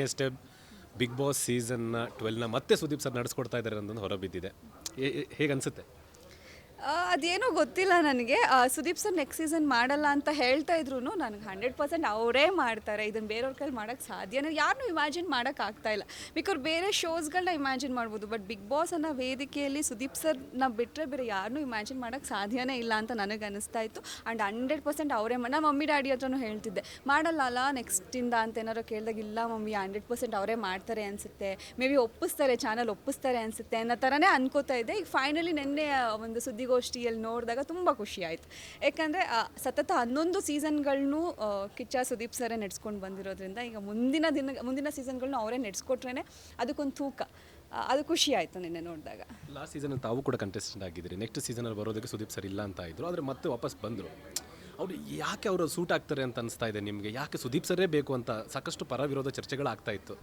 ಅಷ್ಟೇ big Boss ಸೀಸನ್ನ ಟ್ವೆಲ್ನ ಮತ್ತೆ ಸುದೀಪ್ ಸರ್ ನಡೆಸ್ಕೊಡ್ತಾ ಇದ್ದಾರೆ ಅನ್ನೋದು ಹೊರಬಿದ್ದಿದೆ. ಹೇಗೆ ಅನ್ಸುತ್ತೆ ಅದೇನೋ ಗೊತ್ತಿಲ್ಲ ನನಗೆ. ಸುದೀಪ್ ಸರ್ ನೆಕ್ಸ್ಟ್ ಸೀಸನ್ ಮಾಡಲ್ಲ ಅಂತ ಹೇಳ್ತಾ ಇದ್ರು ನನಗೆ ಹಂಡ್ರೆಡ್ ಪರ್ಸೆಂಟ್ ಅವರೇ ಮಾಡ್ತಾರೆ. ಇದನ್ನು ಬೇರೆಯವ್ರ ಕೈಲಿ ಮಾಡೋಕ್ಕೆ ಸಾಧ್ಯನೇ ಯಾರನ್ನೂ ಇಮ್ಯಾಜಿನ್ ಮಾಡೋಕ್ಕಾಗ್ತಾ ಇಲ್ಲ. ಬಿಕಾಸ್ ಬೇರೆ ಶೋಸ್ಗಳನ್ನ ಇಮ್ಯಾಜಿನ್ ಮಾಡ್ಬೋದು. ಬಟ್ ಬಿಗ್ ಬಾಸ್ ಅನ್ನೋ ವೇದಿಕೆಯಲ್ಲಿ ಸುದೀಪ್ ಸರ್ನ ಬಿಟ್ಟರೆ ಬೇರೆ ಯಾರನ್ನೂ ಇಮ್ಯಾಜಿನ್ ಮಾಡೋಕ್ಕೆ ಸಾಧ್ಯನೇ ಇಲ್ಲ ಅಂತ ನನಗೆ ಅನಿಸ್ತಾ ಇತ್ತು. ಆ್ಯಂಡ್ ಹಂಡ್ರೆಡ್ ಪರ್ಸೆಂಟ್ ಅವರೇ ನಮ್ಮ ಮಮ್ಮಿ, ಡ್ಯಾಡಿ ಹತ್ರನೂ ಹೇಳ್ತಿದ್ದೆ. ಮಾಡಲ್ಲ ಅಲ್ಲ ನೆಕ್ಸ್ಟಿಂದ ಅಂತ ಏನಾರು ಕೇಳಿದಾಗ, ಇಲ್ಲ ಮಮ್ಮಿ ಹಂಡ್ರೆಡ್ ಪರ್ಸೆಂಟ್ ಅವರೇ ಮಾಡ್ತಾರೆ ಅನಿಸುತ್ತೆ. ಮೇ ಬಿ ಒಪ್ಪಿಸ್ತಾರೆ ಚಾನಲ್ ಒಪ್ಪಿಸ್ತಾರೆ ಅನಿಸುತ್ತೆ ಅನ್ನೋ ಥರನೇ ಅನ್ಕೋತಾ ಇದ್ದೆ. ಈಗ ಫೈನಲಿ ನಿನ್ನೆ ಒಂದು ಸುದ್ದಿಗೋಷ್ಠಿಯಲ್ಲಿ ನೋಡಿದಾಗ ತುಂಬ ಖುಷಿ ಆಯಿತು ಯಾಕಂದರೆ ಸತತ ಹನ್ನೊಂದು ಸೀಸನ್ಗಳನ್ನೂ ಕಿಚ್ಚ ಸುದೀಪ್ ಸರೇ ನಡೆಸ್ಕೊಂಡು ಬಂದಿರೋದ್ರಿಂದ ಈಗ ಮುಂದಿನ ದಿನ, ಮುಂದಿನ ಸೀಸನ್ಗಳನ್ನೂ ಅವರೇ ನಡೆಸ್ಕೊಟ್ರೇ ಅದಕ್ಕೊಂದು ತೂಕ. ಅದು ಖುಷಿ ಆಯಿತು ನಿನ್ನೆ ನೋಡಿದಾಗ. ಲಾಸ್ಟ್ ಸೀಸನ್ ತಾವು ಕೂಡ ಕಂಟೆಸ್ಟೆಂಟ್ ಆಗಿದ್ದೀರಿ. ನೆಕ್ಸ್ಟ್ ಸೀಸನಲ್ಲಿ ಬರೋದಕ್ಕೆ ಸುದೀಪ್ ಸರ್ ಇಲ್ಲ ಅಂತ ಇದ್ರು. ಆದರೆ ಮತ್ತೆ ವಾಪಸ್ ಬಂದರು. ಅವರು ಯಾಕೆ ಅವರು ಸೂಟ್ ಆಗ್ತಾರೆ ಅಂತ ಅನಿಸ್ತಾ ಇದೆ ನಿಮಗೆ? ಯಾಕೆ ಸುದೀಪ್ ಸರೇ ಬೇಕು ಅಂತ ಸಾಕಷ್ಟು ಪರವಿರೋಧ ಚರ್ಚೆಗಳಾಗ್ತಾ ಇತ್ತು.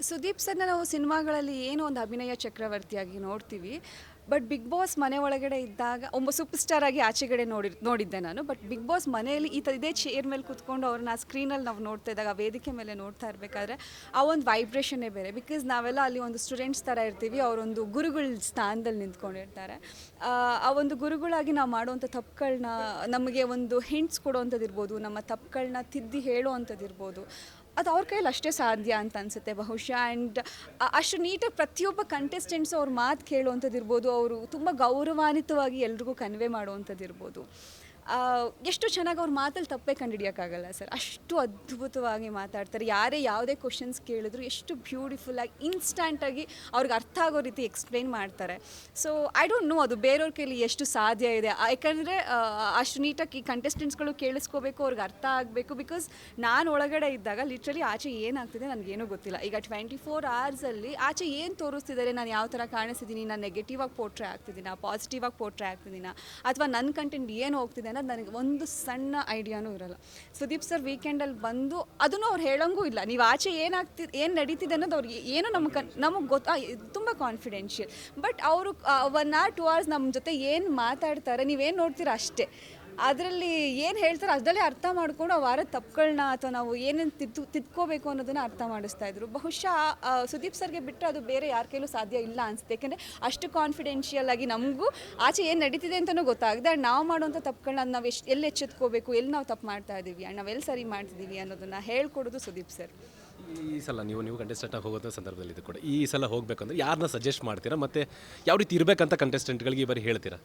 ಸುದೀಪ್ ಸರ್ನ ನಾವು ಸಿನಿಮಾಗಳಲ್ಲಿ ಏನೋ ಒಂದು ಅಭಿನಯ ಚಕ್ರವರ್ತಿಯಾಗಿ ನೋಡ್ತೀವಿ. ಬಟ್ ಬಿಗ್ ಬಾಸ್ ಮನೆ ಒಳಗಡೆ ಇದ್ದಾಗ ಒಬ್ಬ ಸೂಪರ್ ಸ್ಟಾರ್ ಆಗಿ ಆಚೆಗಡೆ ನೋಡಿ ನೋಡಿದ್ದೆ ನಾನು. ಬಟ್ ಬಿಗ್ ಬಾಸ್ ಮನೆಯಲ್ಲಿ ಈ ಥರ ಇದೇ ಚೇರ್ ಮೇಲೆ ಕೂತ್ಕೊಂಡು ಅವ್ರನ್ನ ಸ್ಕ್ರೀನಲ್ಲಿ ನಾವು ನೋಡ್ತಾ ಇದ್ದಾಗ ಆ ವೇದಿಕೆ ಮೇಲೆ ನೋಡ್ತಾ ಇರಬೇಕಾದ್ರೆ ಆ ಒಂದು ವೈಬ್ರೇಷನ್ನೇ ಬೇರೆ. ಬಿಕಾಸ್ ನಾವೆಲ್ಲ ಅಲ್ಲಿ ಒಂದು ಸ್ಟೂಡೆಂಟ್ಸ್ ಥರ ಇರ್ತೀವಿ ಅವರೊಂದು ಗುರುಗಳ ಸ್ಥಾನದಲ್ಲಿ ನಿಂತ್ಕೊಂಡಿರ್ತಾರೆ. ಆ, ಆ ಒಂದು ಗುರುಗಳಾಗಿ ನಾವು ಮಾಡುವಂಥ ತಪ್ಪುಗಳನ್ನ ನಮಗೆ ಒಂದು ಹಿಂಟ್ಸ್ ಕೊಡುವಂಥದ್ದು ಇರ್ಬೋದು ನಮ್ಮ ತಪ್ಪುಗಳನ್ನ ತಿದ್ದಿ ಹೇಳುವಂಥದ್ದು ಇರ್ಬೋದು ಅದು ಅವ್ರ ಕೈಯಲ್ಲಿ ಅಷ್ಟೇ ಸಾಧ್ಯ ಅಂತ ಅನಿಸುತ್ತೆ ಬಹುಶಃ. ಆ್ಯಂಡ್ ಅಷ್ಟು ನೀಟಾಗಿ ಪ್ರತಿಯೊಬ್ಬ ಕಂಟೆಸ್ಟೆಂಟ್ಸು ಅವ್ರ ಮಾತು ಕೇಳುವಂಥದ್ದು ಇರ್ಬೋದು ಅವರು ತುಂಬ ಗೌರವಾನ್ವಿತವಾಗಿ ಎಲ್ರಿಗೂ ಕನ್ವೆ ಮಾಡುವಂಥದ್ದು ಇರ್ಬೋದು ಎಷ್ಟು ಚೆನ್ನಾಗಿ ಅವ್ರ ಮಾತಲ್ಲಿ ತಪ್ಪೇ ಕಂಡುಹಿಡಿಯೋಕ್ಕಾಗಲ್ಲ ಸರ್. ಅಷ್ಟು ಅದ್ಭುತವಾಗಿ ಮಾತಾಡ್ತಾರೆ. ಯಾರೇ ಯಾವುದೇ ಕ್ವಶನ್ಸ್ ಕೇಳಿದ್ರು ಎಷ್ಟು ಬ್ಯೂಟಿಫುಲ್ಲಾಗಿ ಇನ್ಸ್ಟಂಟಾಗಿ ಅವ್ರಿಗೆ ಅರ್ಥ ಆಗೋ ರೀತಿ ಎಕ್ಸ್ಪ್ಲೈನ್ ಮಾಡ್ತಾರೆ. ಸೊ ಐ ಡೋಂಟ್ ನೋ ಅದು ಬೇರೆಯವ್ರ ಕೈಲಿ ಎಷ್ಟು ಸಾಧ್ಯ ಇದೆ. ಯಾಕಂದರೆ ಅಷ್ಟು ನೀಟಾಗಿ ಕಂಟೆಸ್ಟೆಂಟ್ಸ್ಗಳು ಕೇಳಿಸ್ಕೋಬೇಕು, ಅವ್ರಿಗೆ ಅರ್ಥ ಆಗಬೇಕು ಬಿಕಾಸ್ ನಾನು ಒಳಗಡೆ ಇದ್ದಾಗ ಲಿಟ್ರಲಿ ಆಚೆ ಏನಾಗ್ತಿದೆ ನನಗೇನೂ ಗೊತ್ತಿಲ್ಲ. ಈಗ ಟ್ವೆಂಟಿ ಫೋರ್ ಅವರ್ಸಲ್ಲಿ ಆಚೆ ಏನು ತೋರಿಸ್ತಿದ್ದಾರೆ, ನಾನು ಯಾವ ಥರ ಕಾಣಿಸ್ತಿದ್ದೀನಿ ನಾನು ನೆಗೆಟಿವ್ ಆಗಿ ಪೋರ್ಟ್ರೆ ಆಗ್ತಿದ್ದೀನಾ ಪಾಸಿಟಿವ್ ಆಗಿ ಆಗ್ತಿದ್ದೀನಿ ಅಥವಾ ನನ್ನ ಕಂಟೆಂಟ್ ಏನು ಹೋಗ್ತಿದೆ ಅನ್ನೋದು ನನಗೆ ಒಂದು ಸಣ್ಣ ಐಡಿಯಾನೂ ಇರಲ್ಲ. ಸುದೀಪ್ ಸರ್ ವೀಕೆಂಡಲ್ಲಿ ಬಂದು ಅದನ್ನು ಅವ್ರು ಹೇಳೋಂಗೂ ಇಲ್ಲ. ನೀವು ಆಚೆ ಏನಾಗ್ತಿ, ಏನು ನಡೀತಿದೆ ಅನ್ನೋದು ಅವ್ರಿಗೆ ಏನು ನಮಗೆ ನಮಗೆ ಗೊತ್ತಾ ತುಂಬ ಕಾನ್ಫಿಡೆನ್ಷಿಯಲ್ ಬಟ್ ಅವರು ಒನ್ ಆರ್ ಟು ಅವರ್ಸ್ ನಮ್ಮ ಜೊತೆ ಏನು ಮಾತಾಡ್ತಾರೆ, ನೀವೇನು ನೋಡ್ತೀರಾ ಅಷ್ಟೇ. ಅದರಲ್ಲಿ ಏನು ಹೇಳ್ತಾರೋ ಅದರಲ್ಲೇ ಅರ್ಥ ಮಾಡಿಕೊಂಡು ಆ ವಾರದ ತಪ್ಪುಗಳನ್ನ ಅಥವಾ ನಾವು ಏನೇನು ತಿದ್ದು ತಿದ್ಕೋಬೇಕು ಅನ್ನೋದನ್ನ ಅರ್ಥ ಮಾಡಿಸ್ತಾ ಇದ್ರು. ಬಹುಶಃ ಸುದೀಪ್ ಸರ್ಗೆ ಬಿಟ್ಟರೆ ಅದು ಬೇರೆ ಯಾರ ಕೈಲೂ ಸಾಧ್ಯ ಇಲ್ಲ ಅನಿಸುತ್ತೆ. ಯಾಕೆಂದರೆ ಅಷ್ಟು ಕಾನ್ಫಿಡೆನ್ಷಿಯಲ್ ಆಗಿ ನಮಗೂ ಆಚೆ ಏನು ನಡೀತಿದೆ ಅಂತಲೂ ಗೊತ್ತಾಗದೆ. ನಾವು ಮಾಡುವಂಥ ತಪ್ಪುಗಳನ್ನ ನಾವು ಎಷ್ಟು, ಎಲ್ಲಿ ಎಚ್ಚೆತ್ಕೋಬೇಕು, ಎಲ್ಲಿ ನಾವು ತಪ್ಪು ಮಾಡ್ತಾ ಇದ್ದೀವಿ ನಾವು ಎಲ್ಲಿ ಸರಿ ಮಾಡ್ತಿದ್ದೀವಿ ಅನ್ನೋದನ್ನು ಹೇಳ್ಕೊಡೋದು ಸುದೀಪ್ ಸರ್. ಈ ಸಲ ನೀವು ನೀವು ಕಂಟೆಸ್ಟೆಂಟ್ ಆಗಿ ಹೋಗೋದ ಸಂದರ್ಭದಲ್ಲಿ ಇದು ಕೂಡ. ಈ ಸಲ ಹೋಗಬೇಕಂದ್ರೆ ಯಾರನ್ನ ಸಜೆಸ್ಟ್ ಮಾಡ್ತೀರಾ? ಮತ್ತು ಯಾವ ರೀತಿ ಇರಬೇಕಂತ ಕಂಟೆಸ್ಟೆಂಟ್ಗಳಿಗೆ ಬಾರಿ ಹೇಳ್ತೀರಾ?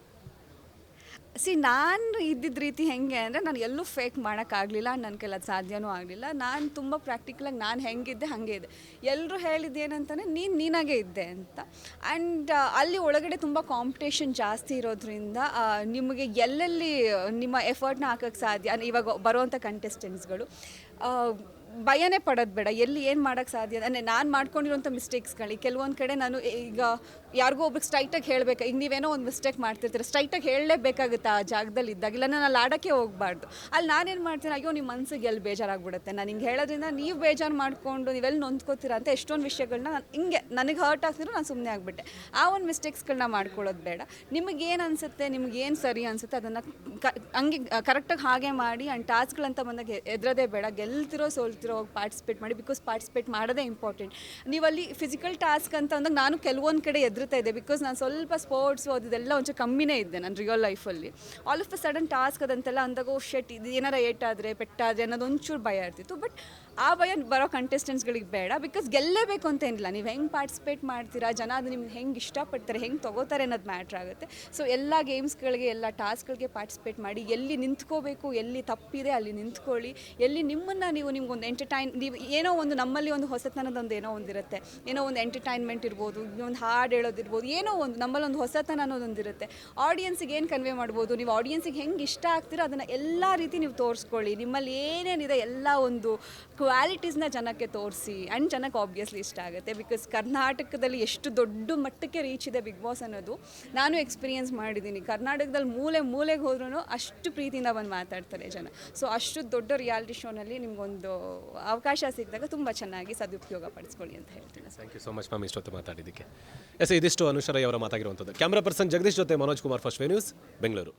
ಸಿ ನಾನು ಇದ್ದಿದ್ದ ರೀತಿ ಹೆಂಗೆ ಅಂದರೆ ನಾನು ಎಲ್ಲೂ ಫೇಕ್ ಮಾಡೋಕ್ಕಾಗಲಿಲ್ಲ ನನ್ನ ಕೈಲಿ ಅದು ಸಾಧ್ಯನೂ ಆಗಲಿಲ್ಲ. ನಾನು ತುಂಬ ಪ್ರಾಕ್ಟಿಕಲಾಗಿ ನಾನು ಹೆಂಗಿದ್ದೆ, ಹಾಗೆ ಇದೆ ಎಲ್ಲರೂ ಹೇಳಿದ್ದೇನಂತಾನೆ ನೀನು ನೀನಾಗೇ ಇದ್ದೆ ಅಂತ. ಆ್ಯಂಡ್ ಅಲ್ಲಿ ಒಳಗಡೆ ತುಂಬ ಕಾಂಪಿಟೇಷನ್ ಜಾಸ್ತಿ ಇರೋದ್ರಿಂದ ನಿಮಗೆ ಎಲ್ಲೆಲ್ಲಿ, ನಿಮ್ಮ ಎಫರ್ಟ್ನ ಹಾಕೋಕ್ಕೆ ಸಾಧ್ಯ, ಇವಾಗ ಬರುವಂಥ ಕಂಟೆಸ್ಟೆಂಟ್ಸ್ಗಳು ಭಯನೇ ಪಡೋದು ಬೇಡ. ಎಲ್ಲಿ ಏನು ಮಾಡೋಕ್ಕೆ ಸಾಧ್ಯ? ಅಂದರೆ ನಾನು ಮಾಡ್ಕೊಂಡಿರೋಂಥ ಮಿಸ್ಟೇಕ್ಸ್ಗಳಿಗೆ ಕೆಲವೊಂದು ಕಡೆ ನಾನು ಈಗ ಯಾರಿಗೋ ಒಬ್ರಿಗೆ ಸ್ಟ್ರೈಟಾಗಿ ಹೇಳಬೇಕು. ಈಗ ನೀವೇನೋ ಒಂದು ಮಿಸ್ಟೇಕ್ ಮಾಡ್ತಿರ್ತೀರ. ಸ್ಟ್ರೈಟಾಗಿ ಹೇಳಲೇಬೇಕಾಗುತ್ತೆ ಆ ಜಾಗದಲ್ಲಿ ಇದ್ದಾಗ? ಇಲ್ಲ, ನಾನು ಅಲ್ಲಿ ಆಡೋಕ್ಕೆ ಹೋಗಬಾರ್ದು. ಅಲ್ಲಿ ನಾನೇನು ಮಾಡ್ತೀನಿ? ಅಯ್ಯೋ ನಿಮ್ಮ ಮನಸ್ಸಿಗೆ ಎಲ್ಲಿ ಬೇಜಾರಾಗ್ಬಿಡುತ್ತೆ? ನಾನು ಹಿಂಗೆ ಹೇಳೋದ್ರಿಂದ ನೀವು ಬೇಜಾರು ಮಾಡಿಕೊಂಡು ನೀವೆಲ್ಲಿ ನೊಂದ್ಕೋತೀರ ಅಂತ ಎಷ್ಟೊಂದು ವಿಷಯಗಳನ್ನ ನಾನು ಹಿಂಗೆ ನನಗೆ ಹರ್ಟ್ ಆಗ್ತಿದ್ರು ನಾನು ಸುಮ್ಮನೆ ಆಗಿಬಿಟ್ಟೆ. ಆ ಒಂದು ಮಿಸ್ಟೇಕ್ಸ್ಗಳನ್ನ ಮಾಡ್ಕೊಳ್ಳೋದು ಬೇಡ. ನಿಮಗೇನು ಅನಿಸುತ್ತೆ? ನಿಮಗೇನು ಸರಿ ಅನಿಸುತ್ತೆ? ಅದನ್ನು ಕ ಹಂಗೆ ಕರೆಕ್ಟಾಗಿ ಹಾಗೆ ಮಾಡಿ ಆ್ಯಂಡ್ ಟಾಸ್ಕ್ಗಳಂತ ಬಂದಾಗ ಎದ್ರದೇ ಬೇಡ. ಗೆಲ್ತಿರೋ ಸೋಲ್ತಿರೋ ಹೋಗಿ ಪಾರ್ಟಿಸಿಪೇಟ್ ಮಾಡಿ ಬಿಕಾಸ್ ಪಾರ್ಟಿಸಿಪೇಟ್ ಮಾಡೋದೇ ಇಂಪಾರ್ಟೆಂಟ್ ನೀವು ಅಲ್ಲಿ ಫಿಸಿಕಲ್ ಟಾಸ್ಕ್ ಅಂತ ಅಂದಾಗ ನಾನು ಕೆಲವೊಂದು ಕಡೆ ಎದುರುತ್ತಾ ಇದ್ದೆ ಬಿಕಾಸ್ ನಾನು ಸ್ವಲ್ಪ ಸ್ಪೋರ್ಟ್ಸು ಅದೆಲ್ಲ ಒಂಚೂರು ಕಮ್ಮಿನೇ ಇದ್ದೆ ನಾನು ರಿಯಲ್ ಲೈಫಲ್ಲಿ all of a sudden task ಅದಂತೆಲ್ಲ ಅಂದಾಗ ಓ ಶೆಟ್ ಇದು ಏನಾರ ಏಟಾದರೆ, ಪೆಟ್ಟಾದರೆ ಅನ್ನೋದು ಒಂಚೂರು ಭಯ ಇರ್ತಿತ್ತು. ಬಟ್ ಆ ಭಯ ಬರೋ ಕಂಟೆಸ್ಟೆಂಟ್ಸ್ಗಳಿಗೆ ಬೇಡ ಬಿಕಾಸ್ ಗೆಲ್ಲೇಬೇಕು ಅಂತ ಏನಿಲ್ಲ. ನೀವು ಹೆಂಗೆ ಪಾರ್ಟಿಸಿಪೇಟ್ ಮಾಡ್ತೀರಾ? ಜನ ಅದು ನಿಮ್ಗೆ ಹೆಂಗೆ ಇಷ್ಟಪಡ್ತಾರೆ, ಹೆಂಗೆ ತೊಗೋತಾರೆ ಅನ್ನೋದು ಮ್ಯಾಟ್ರ್ ಆಗುತ್ತೆ. ಸೊ ಎಲ್ಲ ಗೇಮ್ಸ್ಗಳಿಗೆ ಎಲ್ಲ ಟಾಸ್ಕ್ಗಳಿಗೆ ಪಾರ್ಟಿಸಿಪೇಟ್ ಮಾಡಿ, ಎಲ್ಲಿ ನಿಂತ್ಕೋಬೇಕು, ಎಲ್ಲಿ ತಪ್ಪಿದೆ ಅಲ್ಲಿ ನಿಂತ್ಕೊಳ್ಳಿ. ಎಲ್ಲಿ ನಿಮ್ಮನ್ನು ನೀವು ನಿಮ್ಗೊಂದು ಎಂಟರ್ಟೈನ್ ನೀವು ಏನೋ ಒಂದು ನಮ್ಮಲ್ಲಿ ಒಂದು ಹೊಸತನದೊಂದು ಏನೋ ಒಂದಿರುತ್ತೆ. ಏನೋ ಒಂದು ಎಂಟರ್ಟೈನ್ಮೆಂಟ್ ಇರ್ಬೋದು ಒಂದು ಹಾಡು ಹೇಳೋದಿರ್ಬೋದು, ಏನೋ ಒಂದು ನಮ್ಮಲ್ಲಿ ಒಂದು ಹೊಸತನ ಅನ್ನೋದೊಂದಿರುತ್ತೆ. ಆಡಿಯನ್ಸಿಗೆ ಏನು ಕನ್ವೆ ಮಾಡ್ಬೋದು? ನೀವು ಆಡಿಯನ್ಸಿಗೆ ಹೆಂಗೆ ಇಷ್ಟ ಆಗ್ತೀರೋ ಅದನ್ನು ಎಲ್ಲ ರೀತಿ ನೀವು ತೋರಿಸ್ಕೊಳ್ಳಿ. ನಿಮ್ಮಲ್ಲಿ ಏನೇನಿದೆ ಎಲ್ಲ ಒಂದು ಕ್ವಾಲಿಟೀಸ್ನ ಜನಕ್ಕೆ ತೋರಿಸಿ. ಆ್ಯಂಡ್ ಜನಕ್ಕೆ ಆಬ್ವಿಯಸ್ಲಿ ಇಷ್ಟ ಆಗುತ್ತೆ. ಬಿಕಾಸ್ ಕರ್ನಾಟಕದಲ್ಲಿ ಎಷ್ಟು ದೊಡ್ಡ ಮಟ್ಟಕ್ಕೆ ರೀಚ್ ಇದೆ ಬಿಗ್ ಬಾಸ್ ಅನ್ನೋದು. ನಾನು ಎಕ್ಸ್ಪೀರಿಯನ್ಸ್ ಮಾಡಿದ್ದೀನಿ. ಕರ್ನಾಟಕದಲ್ಲಿ ಮೂಲೆ ಮೂಲೆಗೆ ಹೋದ್ರೂ ಅಷ್ಟು ಪ್ರೀತಿಯಿಂದ ಬಂದು ಮಾತಾಡ್ತಾರೆ ಜನ. ಸೊ ಅಷ್ಟು ದೊಡ್ಡ ರಿಯಾಲಿಟಿ ಶೋನಲ್ಲಿ ನಿಮಗೊಂದು ಅವಕಾಶ ಸಿಕ್ಕಿದಾಗ ತುಂಬ ಚೆನ್ನಾಗಿ ಸದುಪಯೋಗ ಪಡಿಸ್ಕೊಳ್ಳಿ ಅಂತ ಹೇಳ್ತೀನಿ thank you so much ma'am ಇಷ್ಟೊತ್ತು ಮಾತಾಡಿದ್ದಕ್ಕೆ. ಎಸ್, ಇದಿಷ್ಟು ಅನುಷರೈ ಅವರ ಮಾತಾಗಿರುವಂಥದ್ದು. ಕ್ಯಾಮ್ರಾ ಪರ್ಸನ್ ಜಗದೀಶ್ ಜೊತೆ ಮನೋಜ್ ಕುಮಾರ್, ಫಸ್ಟ್ ನ್ಯೂಸ್, ಬೆಂಗಳೂರು.